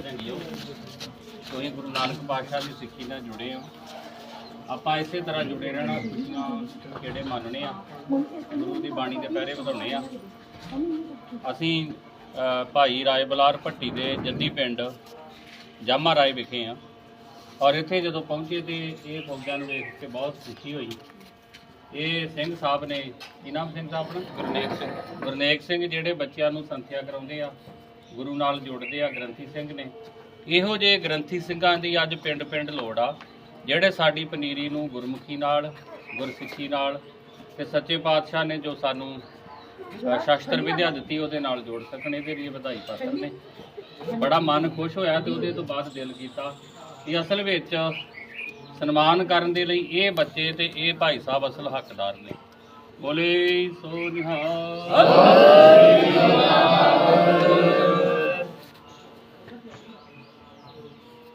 ਭਜੰਗੀਓ ਤੁਸੀਂ ਗੁਰੂ ਨਾਨਕ ਪਾਤਸ਼ਾਹ ਦੀ ਸਿੱਖੀ ਨਾਲ ਜੁੜੇ ਹੋ ਆਪਾਂ ਇਸੇ ਤਰ੍ਹਾਂ ਜੁੜੇ ਰਹਿਣਾ ਖੁਸ਼ੀਆਂ ਕਿਹੜੇ ਮੰਨਣੇ ਆ। ਗੁਰੂ ਦੀ ਬਾਣੀ ਦੇ ਪਹਿਰੇ ਵਧਾਉਣੇ ਆ। ਅਸੀਂ ਭਾਈ ਰਾਏ ਬਲਾਰ ਭੱਟੀ ਦੇ ਜੱਦੀ ਪਿੰਡ ਜਾਮਾ ਰਾਏ ਵਿਖੇ ਆ। ਔਰ ਇੱਥੇ ਜਦੋਂ ਪਹੁੰਚੇ ਤੇ ਇਹ ਫੌਜਾਂ ਨੂੰ ਵੇਖ ਕੇ ਬਹੁਤ ਖੁਸ਼ੀ ਹੋਈ। ਇਹ ਸਿੰਘ ਸਾਹਿਬ ਨੇ ਇਨਾਮ ਸਿੰਘ ਸਾਹਿਬ ਨੂੰ ਗੁਰਨੇਕ ਸਿੰਘ। ਗੁਰਨੇਕ ਸਿੰਘ ਜਿਹੜੇ ਬੱਚਿਆਂ ਨੂੰ ਸੰਥਿਆ ਕਰਾਉਂਦੇ ਆ। ਗੁਰੂ ਨਾਲ ਜੁੜਦੇ ਆ ਗ੍ਰੰਥੀ ਸਿੰਘ ਨੇ। ਇਹੋ ਜਿਹੇ ਗ੍ਰੰਥੀ ਸਿੰਘਾਂ ਦੀ ਅੱਜ ਪਿੰਡ-ਪਿੰਡ ਲੋੜ ਆ, ਜਿਹੜੇ ਸਾਡੀ ਪਨੀਰੀ ਨੂੰ ਗੁਰਮੁਖੀ ਨਾਲ, ਗੁਰਸਿੱਖੀ ਨਾਲ ਤੇ ਸੱਚੇ ਪਾਤਸ਼ਾਹ ਨੇ ਜੋ ਸਾਨੂੰ ਸ਼ਾਸਤਰ ਵਿਦਿਆ ਦਿੱਤੀ, ਉਹਦੇ ਨਾਲ ਜੋੜ ਸਕਣ, ਇਹਦੇ ਲਈ ਵਧਾਈ ਪਾਤਰ ਨੇ ਬੜਾ ਮਨ ਖੁਸ਼ ਹੋਇਆ ਤੇ ਉਹਦੇ ਤੋਂ ਬਾਅਦ ਦਿਲ ਕੀਤਾ ਕਿ ਅਸਲ ਵਿੱਚ ਸਨਮਾਨ ਕਰਨ ਦੇ ਲਈ ਇਹ ਬੱਚੇ ਤੇ ਇਹ ਭਾਈ ਸਾਹਿਬ ਅਸਲ ਹੱਕਦਾਰ ਨੇ। ਬੋਲੇ ਸੋ ਨਿਹਾਲ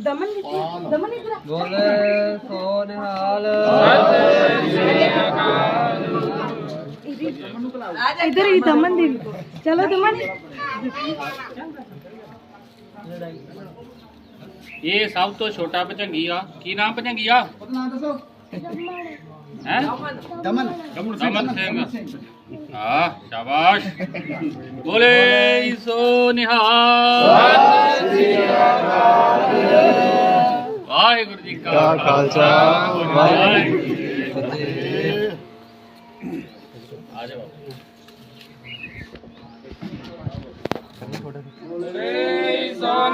ਦਮਨ ਕਿੱਥੇ ਦਮਨ ਇਧਰ ਬੋਲੇ ਸੋ ਨਿਹਾਲ ਇਧਰ ਹੀ ਦਮਨ ਦੇਵੀ ਕੋ ਚਲੋ ਦਮਨ। ਇਹ ਸਭ ਤੋਂ ਛੋਟਾ ਭਜੰਗੀ ਆ। ਕੀ ਨਾਮ ਭਜੰਗੀ ਆ? ਹੈ? ਦਮਨ। ਦਮਨ ਸਿੰਘ। ਆ ਸ਼ਾਬਾਸ਼। ਬੋਲੇ ਸੋ ਨਿਹਾਲ। ਵਾਹਿਗੁਰੂ ਜੀ ਕਾ ਖਾਲਸਾ ਵਾਹਿਗੁਰੂ ਜੀ ਕੀ ਫਤਿਹ। ਆ ਜਾ ਬਾਬਾ ਬੋਲੇ ਸੋ